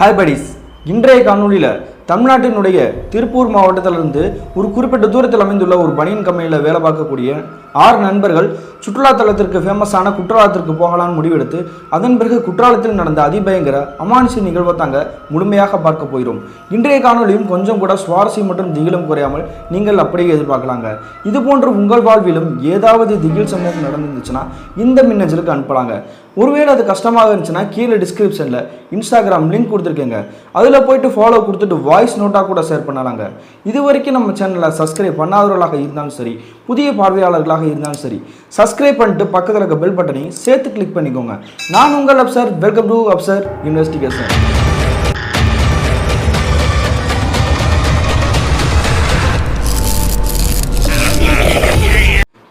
Hi buddies இன்றைய காணொலியில் தமிழ்நாட்டினுடைய திருப்பூர் மாவட்டத்திலிருந்து ஒரு குறிப்பிட்ட தூரத்தில் அமைந்துள்ள ஒரு பனியன் கம்பெனியில் வேலை பார்க்கக்கூடிய ஆறு நண்பர்கள் சுற்றுலாத்தலத்திற்கு ஃபேமஸான குற்றாலத்திற்கு போகலான்னு முடிவெடுத்து அதன் பிறகு குற்றாலத்தில் நடந்த அதிபயங்கர அமானுஷ நிகழ்வை தாங்க முழுமையாக பார்க்க போகிறோம். இன்றைய காணொலியும் கொஞ்சம் கூட சுவாரஸ்யம் மற்றும் திகிலும் குறையாமல் நீங்கள் அப்படியே எதிர்பார்க்கலாங்க. இது போன்று உங்கள் வாழ்விலும் ஏதாவது திகில் சம்பவம் நடந்துருந்துச்சுன்னா இந்த மின்னஞ்சலுக்கு அனுப்பலாங்க. ஒருவேளை அது கஷ்டமாக இருந்துச்சுன்னா கீழே டிஸ்கிரிப்ஷனில் இன்ஸ்டாகிராம் லிங்க் கொடுத்துருக்கேங்க. அதில் போயிட்டு ஃபாலோ கொடுத்துட்டு வாய்ஸ் நோட்டாக கூட ஷேர் பண்ணலாங்க. இது வரைக்கும் நம்ம சேனலை சப்ஸ்கிரைப் பண்ணாதவர்களாக இருந்தாலும் சரி புதிய பார்வையாளர்களாக இருந்தாலும் சரி சப்ஸ்கிரைப் பண்ணிட்டு பக்கத்தில் இருக்க பெல் பட்டனையும் சேர்த்து கிளிக் பண்ணிக்கோங்க. நான் உங்கள் Afsar welcome to Afsar investigation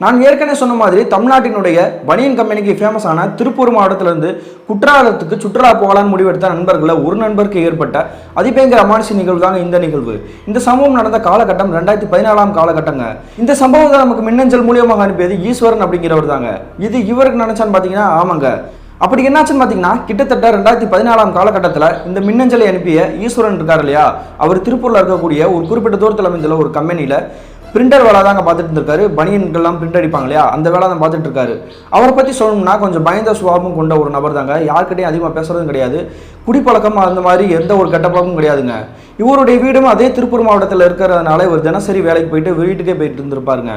நான் ஏற்கனவே சொன்ன மாதிரி தமிழ்நாட்டினுடைய பனியன் கம்பெனிக்கு ஃபேமஸான திருப்பூர் மாவட்டத்திலிருந்து குற்றாலத்துக்கு சுற்றுலா போகலான்னு முடிவெடுத்த நண்பர்களில் ஒரு நண்பருக்கு ஏற்பட்ட அதிபயங்கர அமானுஷ நிகழ்வு தாங்க இந்த நிகழ்வு. இந்த சம்பவம் நடந்த காலகட்டம் ரெண்டாயிரத்தி பதினாலாம் காலகட்டங்க. இந்த சம்பவத்தை நமக்கு மின்னஞ்சல் மூலியமாக அனுப்பியது ஈஸ்வரன் அப்படிங்கிறவர் தாங்க. இது இவருக்கு நினைச்சான்னு பார்த்தீங்கன்னா ஆமாங்க. அப்படி என்னாச்சுன்னு பார்த்தீங்கன்னா கிட்டத்தட்ட ரெண்டாயிரத்தி பதினாலாம் காலகட்டத்தில் இந்த மின்னஞ்சலை அனுப்பிய ஈஸ்வரன் இருக்கார் இல்லையா? அவர் திருப்பூரில் இருக்கக்கூடிய ஒரு குறிப்பிட்ட தூரத்தில் அமைந்துள்ள ஒரு கம்பெனியில் பிரிண்டர் வேலை தாங்க பார்த்துட்டு இருந்திருக்காரு பனியன்கள்லாம் பிரிண்ட் அடிப்பாங்க இல்லையா? அந்த வேலை தான் பார்த்துட்டு இருக்காரு அவரை பற்றி சொல்லணும்னா கொஞ்சம் பயந்த சுபாவமும் கொண்ட ஒரு நபர் தாங்க. யார்கிட்டையும் அதிகமாக பேசுறதும் கிடையாது. குடிப்பழக்கம் அந்த மாதிரி எந்த ஒரு கெட்ட பழக்கமும் கிடையாதுங்க. இவருடைய வீடும் அதே திருப்பூர் மாவட்டத்தில் இருக்கிறதுனால இவர் தினசரி வேலைக்கு போயிட்டு வீட்டுக்கே போயிட்டு இருந்திருப்பாருங்க.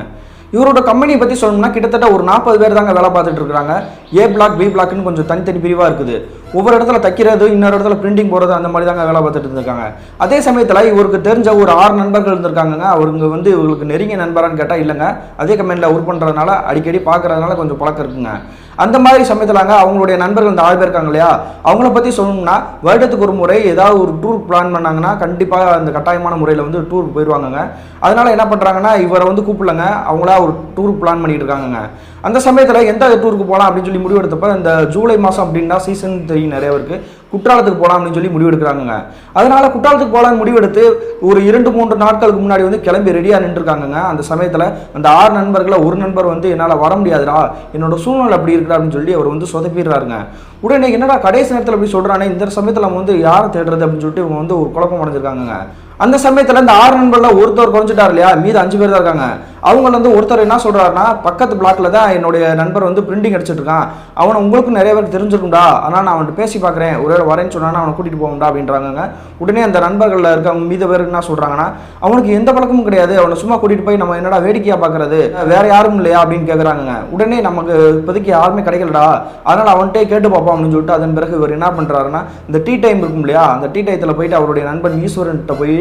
இவரோட கம்பெனியை பற்றி சொல்லணும்னா கிட்டத்தட்ட ஒரு நாற்பது பேர் தாங்க வேலை பார்த்துட்டு இருக்காங்க ஏ பிளாக் பி பிளாக்னு கொஞ்சம் தனித்தனி பிரிவாக இருக்குது. ஒவ்வொரு இடத்துல தைக்கிறது இன்னொரு இடத்துல பிரிண்டிங் போகிறது அந்த மாதிரி தாங்க வேலை பார்த்துட்டு இருந்திருக்காங்க. அதே சமயத்தில் இவருக்கு தெரிஞ்ச ஒரு ஆறு நண்பர்கள் இருந்திருக்காங்க அவருங்க வந்து இவங்களுக்கு நெருங்கிய நண்பரான்னு கேட்டால் இல்லைங்க. அதே கம்பெனியில் ஒர்க் பண்ணுறதுனால அடிக்கடி பார்க்கறதுனால கொஞ்சம் பழக்கம் இருக்குங்க. அந்த மாதிரி சமயத்திலாங்க அவங்களுடைய நண்பர்கள் இந்த ஆள் பேர் இருக்காங்க இல்லையா? அவங்கள பற்றி சொல்லணும்னா வருடத்துக்கு ஒரு முறை ஏதாவது ஒரு டூர் பிளான் பண்ணாங்கன்னா கண்டிப்பாக அந்த கட்டாயமான முறையில் வந்து டூர் போயிடுவாங்கங்க அதனால என்ன பண்ணுறாங்கன்னா இவரை வந்து கூப்பிடலங்க. அவங்களா ஒரு டூர் பிளான் பண்ணிட்டு இருக்காங்கங்க. அந்த சமயத்தில் எந்த டூருக்கு போகலாம் அப்படின்னு சொல்லி முடிவெடுத்தப்ப இந்த ஜூலை மாதம் அப்படின்னா சீசன் தெரியும் நிறைய பேருக்கு குற்றாலத்துக்கு போகலாம் அப்படின்னு சொல்லி முடிவெடுக்கிறாங்கங்க. அதனால குற்றாலத்துக்கு போகலான்னு முடிவெடுத்து ஒரு இரண்டு மூன்று நாட்களுக்கு முன்னாடி வந்து கிளம்பி ரெடியாக நின்றுருக்காங்கங்க. அந்த சமயத்தில் அந்த ஆறு நண்பர்களை ஒரு நண்பர் வந்து என்னால் வர முடியாதுடா என்னோட சூழ்நிலை அப்படி இருக்குடா அப்படின்னு சொல்லி அவர் வந்து சொதப்பிடுறாருங்க. உடனே என்னடா கடைசி நேரத்தில் அப்படி சொல்கிறானே இந்த சமயத்தில் நம்ம வந்து யாரை தேடுறது அப்படின்னு சொல்லிட்டு இவங்க வந்து ஒரு குழப்பம் அடைஞ்சிருக்காங்கங்க. அந்த சமயத்தில் இந்த ஆறு நண்பர்ல ஒருத்தர் குறைஞ்சிட்டார் இல்லையா? மீது அஞ்சு பேர் தான் இருக்காங்க. அவங்க வந்து ஒருத்தர் என்ன சொல்றாருன்னா பக்கத்து பிளாக்ல தான் என்னுடைய நண்பர் வந்து பிரிண்டிங் அடிச்சிட்டு இருக்கான். அவனை உங்களுக்கும் நிறைய பேருக்கு தெரிஞ்சிருக்கும்டா. ஆனால் நான் அவன்கிட்ட பேசி பார்க்குறேன். ஒரே ஒரு வரேன்னு சொன்னா அவனை கூட்டிட்டு போகும்டா அப்படின்றாங்க உடனே அந்த நண்பர்களில் இருக்கவங்க மீத பேர் என்ன சொல்றாங்கன்னா அவனுக்கு எந்த பழக்கமும் கிடையாது. அவனை சும்மா கூட்டிட்டு போய் நம்ம என்னடா வேடிக்கையா பார்க்குறது? வேற யாரும் இல்லையா? அப்படின்னு கேட்குறாங்க உடனே நமக்கு இப்போதைக்கு யாருமே கிடைக்கலடா. அதனால அவன்கிட்டே கேட்டு பார்ப்போம் அப்படின்னு சொல்லிட்டு அதன் பிறகு இவர் என்ன பண்றாருன்னா இந்த டீ டைம் இருக்கும் இல்லையா? அந்த டீ டைத்தில் போயிட்டு அவருடைய நண்பன் ஈஸ்வரன்கிட்ட போய்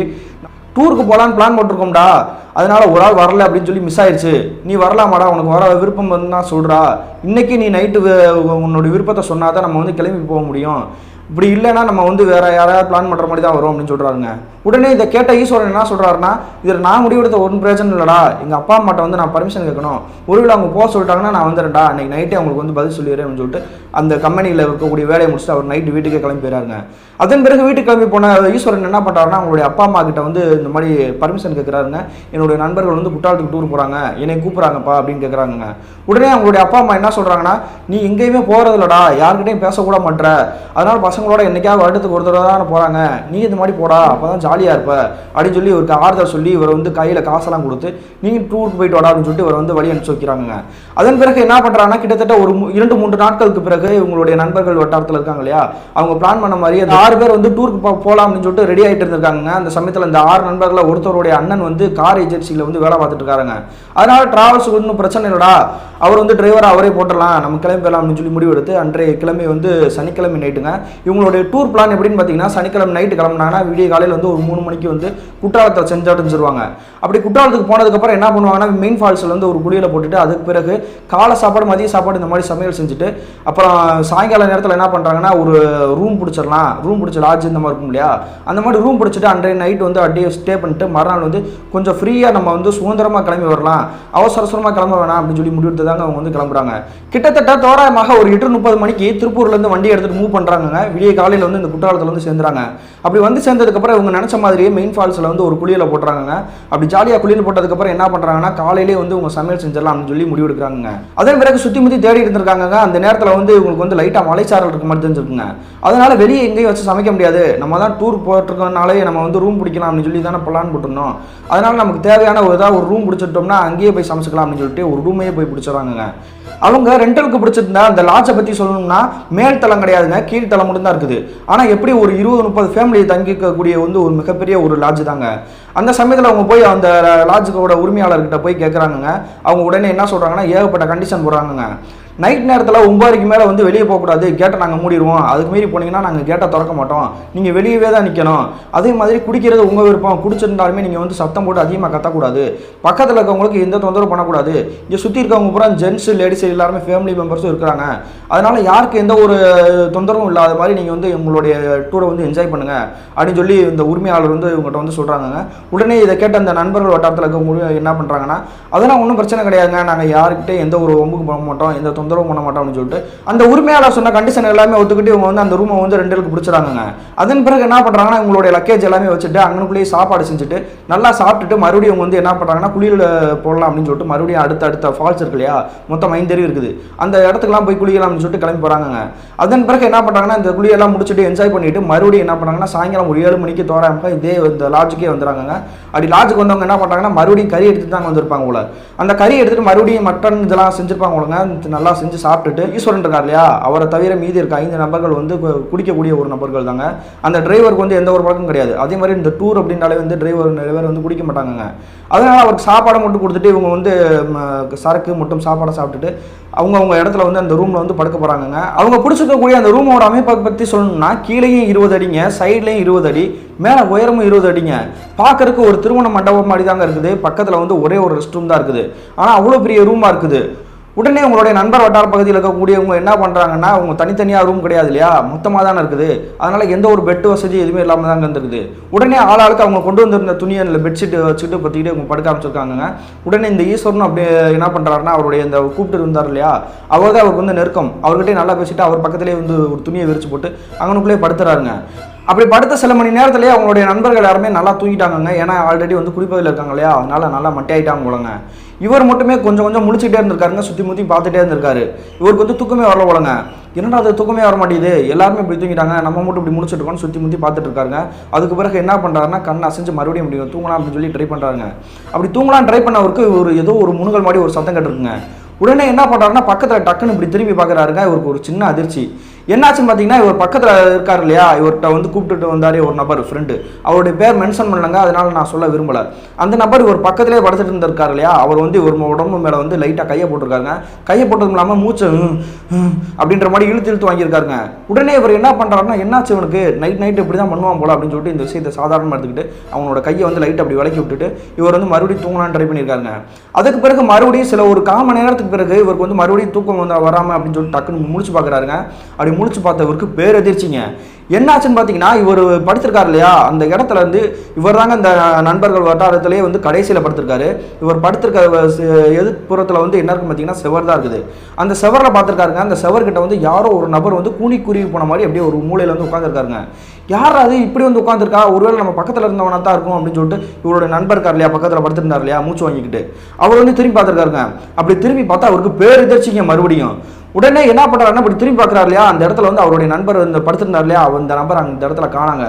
டூருக்கு போகலான்னு பிளான் போட்டிருக்கோம்டா. அதனால ஒரு ஆள் வரல அப்படின்னு சொல்லி மிஸ் ஆயிடுச்சு நீ வரலாமாடா? உனக்கு வர விருப்பம் வந்துன்னா சொல்றா. இன்னைக்கு நீ நைட்டு உன்னோட விருப்பத்தை சொன்னாதான் நம்ம வந்து கிளம்பி போக முடியும். இப்படி இல்லைன்னா நம்ம வந்து வேற யாராவது பிளான் பண்ணுற மாதிரி தான் வரும் அப்படின்னு சொல்கிறாருங்க உடனே இதை கேட்ட ஈஸ்வரன் என்ன சொல்றாருன்னா இதில் நான் முடிவெடுத்த ஒன்றும் பிரச்சனை இல்லைடா. எங்கள் அப்பா அம்மாட்ட வந்து நான் பர்மிஷன் கேட்கணும். ஒருவேளை அவங்க போக சொல்லிட்டாங்கன்னா நான் வந்துடுறேன்டா. அன்றைக்கி நைட்டே அவங்களுக்கு வந்து பதில் சொல்லிடுறேன் அப்படின்னு சொல்லிட்டு அந்த கம்பெனியில் இருக்கக்கூடிய வேலையை முடிச்சுட்டு அவர் நைட்டு வீட்டுக்கே கிளம்பி போயிறாருங்க. அதன் பிறகு வீட்டுக்கு கிளம்பி போன ஈஸ்வரன் என்ன பண்ணுறாருன்னா அவங்களுடைய அப்பா அம்மா கிட்ட வந்து இந்த மாதிரி பர்மிஷன் கேட்குறாருங்க. என்னுடைய நண்பர்கள் வந்து குற்றாலத்துக்கு டூர் போகிறாங்க என்னை கூப்பிட்றாங்கப்பா அப்படின்னு கேட்குறாங்க உடனே அவங்களுடைய அப்பா அம்மா என்ன சொல்கிறாங்கன்னா நீ எங்கேயுமே போகிறதில்லடா யார்கிட்டையும் பேசக்கூட மாட்டுற அதனால் பசங்களோட என்னைக்காவது வருடத்துக்கு ஒரு தடவை தானே போகிறாங்க நீ இந்த மாதிரி போடா. அப்போ தான் ஜாலியாக இருப்ப. அப்படின்னு சொல்லி இவருக்கு ஆறுதல் சொல்லி இவரை வந்து கையில் காசெல்லாம் கொடுத்து நீங்கள் டூர் போயிட்டு வாடா அப்படின்னு சொல்லிட்டு இவரை வந்து வழி அனுப்பிச்சு வைக்கிறாங்க அதன் பிறகு என்ன பண்ணுறாங்கன்னா கிட்டத்தட்ட ஒரு இரண்டு மூன்று நாட்களுக்கு பிறகு இவங்களுடைய நண்பர்கள் வட்டாரத்தில் இருக்காங்க இல்லையா? அவங்க பிளான் பண்ண மாதிரி அந்த ஆறு பேர் வந்து டூருக்கு போ போகலாம் அப்படின்னு சொல்லிட்டு ரெடி ஆகிட்டு இருந்திருக்காங்க அந்த சமயத்தில் இந்த ஆறு நண்பர்களில் ஒருத்தருடைய அண்ணன் வந்து கார் ஏஜென்சியில் வந்து வேலை பார்த்துட்டு இருக்காருங்க. அதனால டிராவல்ஸ் ஒன்றும் பிரச்சனை இல்லைடா. அவர் வந்து டிரைவராக அவரே போட்டலாம் நம்ம கிளம்பி போகலாம் அப்படின்னு சொல்லி முடிவெடுத்து அன்றைய கிழமை வந்து சனிக்கிழமை நைட்டுங்க இவங்களுடைய டூர் பிளான் எப்படின்னு பார்த்தீங்கன்னா சனிக்கிழமை நைட்டு கிளம்புனாங்கன்னா விடிய காலையில் வந்து ஒரு மூணு மணிக்கு வந்து குற்றாலத்தை செஞ்சடைஞ்சிருவாங்க அப்படி குற்றாலத்துக்கு போனதுக்கப்புறம் என்ன பண்ணுவாங்கன்னா மெயின் ஃபால்ஸில் வந்து ஒரு குளியலை போட்டுட்டு அதுக்கு பிறகு காலை சாப்பாடு மதிய சாப்பாடு இந்த மாதிரி சமையல் செஞ்சுட்டு அப்புறம் சாயங்கால நேரத்தில் என்ன பண்ணுறாங்கன்னா ஒரு ரூம் பிடிச்சிடலாம். ரூம் பிடிச்ச லாட்ஜ் இந்த மாதிரி இருக்கும் இல்லையா? அந்த மாதிரி ரூம் பிடிச்சிட்டு அன்றைய நைட் வந்து அப்படியே ஸ்டே பண்ணிட்டு மறுநாள் வந்து கொஞ்சம் ஃப்ரீயாக நம்ம வந்து சுதந்திரமாக கிளம்பி வரலாம். அவசர அவசரமாக கிளம்ப வேணாம் அப்படின்னு சொல்லி முடிவெடுத்து தாங்க அவங்க வந்து கிளம்புறாங்க. கிட்டத்தட்ட தோராயமாக ஒரு எட்டு முப்பது மணிக்கு திருப்பூர்லேருந்து வண்டி எடுத்துகிட்டு மூவ் பண்ணுறாங்க விடிய காலையில் வந்து இந்த குற்றாலத்தில் வந்து சேர்ந்துறாங்க. அப்படி வந்து சேர்ந்ததுக்கப்புறம் இவங்க நினச்ச நினச்ச மாதிரியே மெயின் ஃபால்ஸில் வந்து ஒரு குழியில் போட்டுறாங்க அப்படி ஜாலியாக குளியில் போட்டதுக்கப்புறம் என்ன பண்ணுறாங்கன்னா காலையிலே வந்து உங்கள் சமையல் செஞ்சிடலாம் அப்படின்னு சொல்லி முடிவெடுக்கிறாங்க அதன் பிறகு சுற்றி முற்றி தேடி இருந்திருக்காங்க அந்த நேரத்தில் வந்து உங்களுக்கு வந்து லைட்டாக மலைச்சாரல் இருக்க மாதிரி தெரிஞ்சிருக்குங்க. அதனால வெளியே எங்கேயும் வச்சு சமைக்க முடியாது. நம்ம தான் டூர் போட்டிருக்கனாலே நம்ம வந்து ரூம் பிடிக்கலாம் அப்படின்னு சொல்லி தானே பிளான் போட்டிருந்தோம். அதனால் நமக்கு தேவையான ஒரு ஏதாவது ஒரு ரூம் பிடிச்சிட்டோம்னா அங்கேயே போய் சமைச்சிக்கலாம் அப்படின்னு சொல்லிட்டு ஒரு ரூமையே போய் பிடிச்சிடறாங்க அவங்க ரெண்டலுக்கு பிடிச்சிருந்தா அந்த லாட்ஜை பற்றி சொல்லணும்னா மேல்தளம் கிடையாதுங்க. கீழ்த்தளம் தளம் மட்டும் தான் இருக்குது. ஆனால் எப்படி ஒரு இருபது முப்பது ஃபேமிலி தங்கிக்கக்கூடிய வந்து ஒரு மிகப்பெரிய ஒரு லாட்ஜ் தாங்க. அந்த சமயத்தில் அவங்க போய் அந்த லாட்ஜுக்கோட உரிமையாளர்கிட்ட போய் கேட்குறாங்கங்க அவங்க உடனே என்ன சொல்கிறாங்கன்னா ஏகப்பட்ட கண்டிஷன் போடுறாங்கங்க. நைட் நேரத்தில் ஒம்பதுக்கு மேலே வந்து வெளியே போகக்கூடாது. கேட்டை நாங்கள் மூடிடுவோம். அதுக்கு மீறி போனீங்கன்னா நாங்கள் கேட்டை திறக்க மாட்டோம். நீங்கள் வெளியவே தான் நிற்கணும் அதே மாதிரி குடிக்கிறது உங்கள் விருப்பம். குடிச்சிருந்தாலுமே நீங்கள் வந்து சத்தம் போட்டு அதிகமாக கத்தக்கூடாது. பக்கத்தில் இருக்கவங்களுக்கு எந்த தொந்தரவு பண்ணக்கூடாது. இங்கே சுற்றி இருக்கவங்க பூரா ஜென்ஸு லேடிஸ் எல்லாருமே ஃபேமிலி மெம்பர்ஸும் இருக்கிறாங்க. அதனால் யாருக்கு எந்த ஒரு தொந்தரவும் இல்லாத மாதிரி நீங்கள் வந்து உங்களுடைய டூரை வந்து என்ஜாய் பண்ணுங்க. அப்படின்னு சொல்லி இந்த உரிமையாளர் வந்து இவங்ககிட்ட வந்து சொல்கிறாங்க உடனே இதை கேட்ட அந்த நண்பர்கள் வட்டாரத்தில் இருக்கவங்க என்ன பண்ணுறாங்கன்னா அதெல்லாம் ஒன்றும் பிரச்சனை கிடையாதுங்க. நாங்கள் யாருக்கிட்டே எந்த ஒரு ஒம்புக்கு போக மாட்டோம். எந்த தொந்தரவு தொந்தரவு பண்ண மாட்டோம் அப்படின்னு சொல்லிட்டு அந்த உரிமையாளர் சொன்ன கண்டிஷன் எல்லாமே ஒத்துக்கிட்டு இவங்க வந்து அந்த ரூமை வந்து ரெண்டுக்கு பிடிச்சிடாங்க அதன் பிறகு என்ன பண்ணுறாங்கன்னா இவங்களுடைய லக்கேஜ் எல்லாமே வச்சுட்டு அங்கனுக்குள்ளேயே சாப்பாடு செஞ்சுட்டு நல்லா சாப்பிட்டுட்டு மறுபடியும் அவங்க வந்து என்ன பண்ணுறாங்கன்னா குளியில் போடலாம் அப்படின்னு சொல்லிட்டு மறுபடியும் அடுத்த அடுத்த ஃபால்ஸ் இருக்கு இல்லையா மொத்தம் ஐந்தறிவு இருக்குது. அந்த இடத்துக்குலாம் போய் குளிக்கலாம்னு அப்படின்னு சொல்லிட்டு கிளம்பி போகிறாங்க அதன் பிறகு என்ன பண்ணுறாங்கன்னா இந்த குளியெல்லாம் முடிச்சுட்டு என்ஜாய் பண்ணிட்டு மறுபடியும் என்ன பண்ணுறாங்கன்னா சாயங்காலம் ஒரு ஏழு மணிக்கு தோறாமல் இதே இந்த லாட்ஜுக்கே வந்துடுறாங்க அப்படி லாட்ஜுக்கு வந்தவங்க என்ன பண்ணுறாங்கன்னா மறுபடியும் கறி எடுத்துட்டு தான் வந்திருப்பாங்க போல. அந்த கறி எடுத்துட்டு மறுபடியும் மட்டன் இதெல்லாம் செஞ்சுருப்பாங்க போலங்க. நல்லா செஞ்சு சாப்பிட்டுட்டு ஈஸ்வரன் இருக்கார் இல்லையா? அவரை தவிர மீதி இருக்க ஐந்து நபர்கள் வந்து கு- குடிக்கக்கூடிய ஒரு நபர்கள் தாங்க அந்த டிரைவருக்கு வந்து எந்த ஒரு பழக்கம் கிடையாது. அதே மாதிரி இந்த டூர் அப்படின்னாலே வந்து டிரைவர் நிறைய பேர் வந்து குடிக்க மாட்டாங்க அதனால அவருக்கு சாப்பாடை மட்டும் கொடுத்துட்டு இவங்க வந்து சரக்கு மட்டும் சாப்பாடை சாப்பிட்டுட்டு அவங்க அவங்க இடத்துல வந்து அந்த ரூமில் வந்து படுக்க போகிறாங்கங்க அவங்க பிடிச்சிருக்கக்கூடிய அந்த ரூமோட அமைப்பை பற்றி சொல்லணும்னா கீழேயும் இருபது அடிங்க சைட்லேயும் இருபது அடி மேலே உயரமும் இருபது அடிங்க. பார்க்கறக்கு ஒரு திருமண மண்டபம் மாதிரி தாங்க இருக்குது. பக்கத்தில் வந்து ஒரே ஒரு ரெஸ்ட் ரூம் தான் இருக்குது. ஆனால் அவ்வளோ பெரிய ரூமாக இருக்குது. உடனே உங்களுடைய நண்பர் வட்டார பகுதியில் இருக்கக்கூடியவங்க என்ன பண்ணுறாங்கன்னா அவங்க தனித்தனியாக ரூம் கிடையாது இல்லையா? மொத்தமாக தானே இருக்குது. அதனால் எந்த ஒரு பெட் வசதி எதுவுமே இல்லாமல் தாங்க இருந்திருக்குது. உடனே ஆள் ஆளுக்கு அவங்க கொண்டு வந்திருந்த துணியை இல்லை பெட்ஷீட்டு வச்சுட்டு பற்றிக்கிட்டு அவங்க படுக்க ஆரம்பிச்சிருக்காங்க உடனே இந்த ஈஸ்வரன் அப்படியே என்ன பண்ணுறாருன்னா அவருடைய இந்த கூப்பிட்டு இருந்தார் இல்லையா? அவர் தான் அவருக்கு வந்து நெருக்கம். அவர்கிட்டே நல்லா பேசிட்டு அவர் பக்கத்துலேயே வந்து ஒரு துணியை விரிச்சு போட்டு அங்கனுக்குள்ளேயே படுத்துறாருங்க. அப்படி படுத்த சில மணி நேரத்துலேயே அவங்களுடைய நண்பர்கள் யாருமே நல்லா தூங்கிட்டாங்கங்க. ஏன்னா ஆல்ரெடி வந்து குடிப்பதில் இருக்காங்க இல்லையா? அதனால நல்லா மட்டையாயிட்டாங்க போலங்க. இவர் மட்டுமே கொஞ்சம் கொஞ்சம் முடிச்சுட்டே இருந்திருக்காருங்க. சுற்றி முற்றி பார்த்துட்டே இருந்திருக்காரு. இவருக்கு வந்து தூக்கமே வரல போலங்க. என்னடா அது தூக்கமே வர மாட்டேங்குது? எல்லாருமே இப்படி தூங்கிட்டாங்க. நம்ம மட்டும் இப்படி முடிச்சுட்டு இருக்கோம்னு சுற்றி முற்றி பார்த்துட்டு இருக்காருங்க. அதுக்கு பிறகு என்ன பண்ணுறாருன்னா கண் அசைஞ்சு மறுபடியும் முடியும் தூங்கலாம் அப்படின்னு சொல்லி ட்ரை பண்ணுறாருங்க அப்படி தூங்கலாம் ட்ரை பண்ணவருக்கு ஒரு ஏதோ ஒரு முனுகல் மாதிரி ஒரு சத்தம் கட்டிருக்குங்க. உடனே என்ன பண்ணுறாருன்னா பக்கத்தில் டக்குன்னு இப்படி திரும்பி பார்க்குறாருங்க. இவருக்கு ஒரு சின்ன அதிர்ச்சி. என்னாச்சுன்னு பார்த்தீங்கன்னா இவர் பக்கத்தில் இருக்கார் இல்லையா? இவர்கிட்ட வந்து கூப்பிட்டுட்டு வந்தாரே ஒரு நபர் ஃப்ரெண்டு அவருடைய பேர் மென்ஷன் பண்ணலங்க அதனால நான் சொல்ல விரும்பல. அந்த நபர் இவர் பக்கத்திலே படுத்துட்டு இருந்திருக்கார் இல்லையா? அவர் வந்து இவர் உடம்பு மேலே வந்து லைட்டாக கையை போட்டிருக்காங்க கையை போட்டதும் இல்லாமல் மூச்சு அப்படின்ற மாதிரி இழுத்து இழுத்து வாங்கியிருக்காருங்க. உடனே இவர் என்ன பண்ணுறாருன்னா என்னாச்சு இவனுக்கு? நைட் நைட் இப்படி தான் பண்ணுவான் போல அப்படின்னு சொல்லிட்டு இந்த விஷயத்தை சாதாரணமாக எடுத்துக்கிட்டு அவனோட கையை வந்து லைட் அப்படி விலக்கி விட்டுட்டு இவர் வந்து மறுபடியும் தூங்கலாம்னு ட்ரை பண்ணியிருக்காருங்க. அதுக்கு பிறகு மறுபடியும் சில ஒரு கால் மணி நேரத்துக்கு பிறகு இவருக்கு வந்து மறுபடியும் தூக்கம் வந்து வராமல் அப்படின்னு சொல்லிட்டு டக்குன்னு முடிச்சு பார்க்குறாருங்க அப்படி முழிச்சு பார்த்தவருக்கு பேரதிர்ச்சிங்க. என்னாச்சுன்னு பார்த்தீங்கன்னா இவர் படுத்திருக்காரு இல்லையா? அந்த இடத்துல வந்து இவர் தாங்க இந்த நண்பர்கள் வட்டாரத்திலே வந்து கடைசியில் படுத்திருக்காரு. இவர் படுத்திருக்க எதிர்ப்புறத்தில் வந்து என்ன இருக்கும் பார்த்தீங்கன்னா செவர் தான் இருக்குது. அந்த செவரில் பார்த்துருக்காருங்க. அந்த செவர்கிட்ட வந்து யாரோ ஒரு நபர் வந்து கூனி குருவி போன மாதிரி அப்படியே ஒரு மூலையில் வந்து உட்காந்துருக்காருங்க யார் அது? இப்படி வந்து உட்காந்துருக்கா ஒருவேளை நம்ம பக்கத்தில் இருந்தவனா தான் இருக்கும் அப்படின்னு சொல்லிட்டு இவரோட நண்பர் இருக்கார் இல்லையா? பக்கத்தில் படுத்திருந்தார் இல்லையா? மூச்சு வாங்கிக்கிட்டு. அவர் வந்து திரும்பி பார்த்துருக்காருங்க. அப்படி திரும்பி பார்த்தா அவருக்கு பேரெதிர்ச்சிங்க மறுபடியும். உடனே என்ன பண்ணுறாருன்னா இப்படி திரும்பி பார்க்குறாரு இல்லையா? அந்த இடத்துல வந்து அவருடைய நண்பர் வந்து படுத்திருந்தார் இல்லையா? அவர் இந்த நம்பர் அந்த இடத்துல காணாங்க.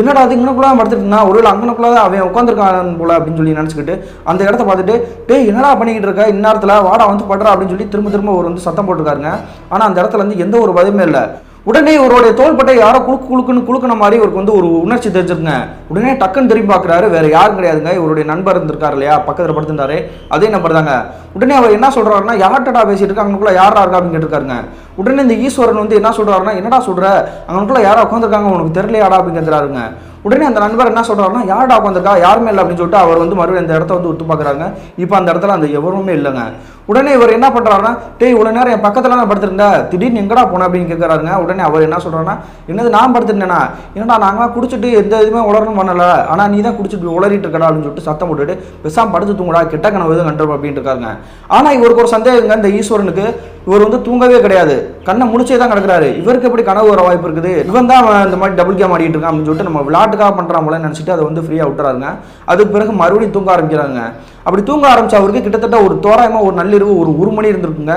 என்னடா அது இங்கனக்குள்ளே படுத்துட்டுனா ஒரு ஒருவேளை அங்கனக்குள்ளே அவன் உட்காந்துருக்கான் போல அப்படின்னு சொல்லி நினச்சிக்கிட்டு அந்த இடத்த பார்த்துட்டு டேய் என்னடா பண்ணிக்கிட்டு இருக்க? இந்நேரத்தில் வாடா வந்து படுறா அப்படின்னு சொல்லி திரும்ப திரும்ப ஒரு வந்து சத்தம் போட்டுருக்காருங்க. ஆனால் அந்த இடத்துல வந்து எந்த ஒரு பதவியுமே இல்லை. உடனே இவருடைய தோள்பட்டை யாரோ குழு குலுக்குன்னு குழுக்கின மாதிரி இவருக்கு வந்து ஒரு உணர்ச்சி தெரிஞ்சிருங்க. உடனே டக்குன்னு திரும்பி பார்க்குறாரு வேற யாரும் கிடையாதுங்க. இவருடைய நண்பர் இருந்திருக்காரு இல்லையா? பக்கத்தில் படுத்திருந்தாரு. அதே நம்பர் தாங்க. உடனே அவர் என்ன சொல்கிறாருன்னா யார்கிட்டடா பேசிட்டு இருக்க? அங்கனுக்குள்ள யாரா இருக்கா அப்படின்னு கேட்டிருக்காருங்க. உடனே இந்த ஈஸ்வரன் வந்து என்ன சொல்கிறாருன்னா என்னடா சொல்கிற அங்கனுக்குள்ள யாரா உட்காந்துருக்காங்க உனக்கு தெரியலையாடா அப்படின்னு கேட்குறாருங்க. உடனே அந்த நண்பர் என்ன சொல்கிறாருன்னா யார்டா உட்காந்துருக்கா யாருமே இல்லை அப்படின்னு சொல்லிட்டு அவர் வந்து மறுபடியும் அந்த இடத்த வந்து ஒத்து பார்க்குறாங்க. இப்போ அந்த இடத்துல அந்த எவருமே இல்லைங்க. உடனே இவர் என்ன பண்ணுறாருன்னா டேய் இவ்வளோ நேரம் என் பக்கத்தில் நான் படுத்திருந்தேன் திடீர்னு எங்கடா போன? அப்படின்னு கேட்குறாருங்க உடனே அவர் என்ன சொல்கிறாருன்னா என்னது நான் படுத்திருந்தேனா? என்னடா நாங்களாம் குடிச்சிட்டு எந்த இதுவுமே உளரணும் பண்ணலை. ஆனால் நீ தான் குடிச்சிட்டு உளறிட்டு இருக்கடா அப்படின்னு சொல்லிட்டு சத்தம் போட்டுட்டு பெசாம படுத்து தூங்குடா கெட்ட கனவு எதுவும் கண்டு அப்படின்ட்டு இருக்காருங்க. ஆனால் இவருக்கு ஒரு சந்தேகங்க. இந்த ஈஸ்வரனுக்கு இவர் வந்து தூங்கவே கிடையாது. கண்ணை முடிச்சே தான் கிடக்குறாரு. இவருக்கு எப்படி கனவு வர வாய்ப்பு இருக்குது? இவன் தான் இந்த மாதிரி டபுள் கேம் ஆடிட்டு இருக்கான் அப்படின்னு சொல்லிட்டு நம்ம விளையாட்டு நாட்டுக்காக பண்ணுறான் நினச்சிட்டு அதை வந்து ஃப்ரீயாக விட்டுறாருங்க. அதுக்கு பிறகு மறுபடியும் தூங்க ஆரம்பிக்கிறாங்க அப்படி தூங்க ஆரம்பிச்ச அவருக்கு கிட்டத்தட்ட ஒரு தோராயமாக ஒரு நள்ளிரவு ஒரு ஒரு மணி இருந்திருக்குங்க.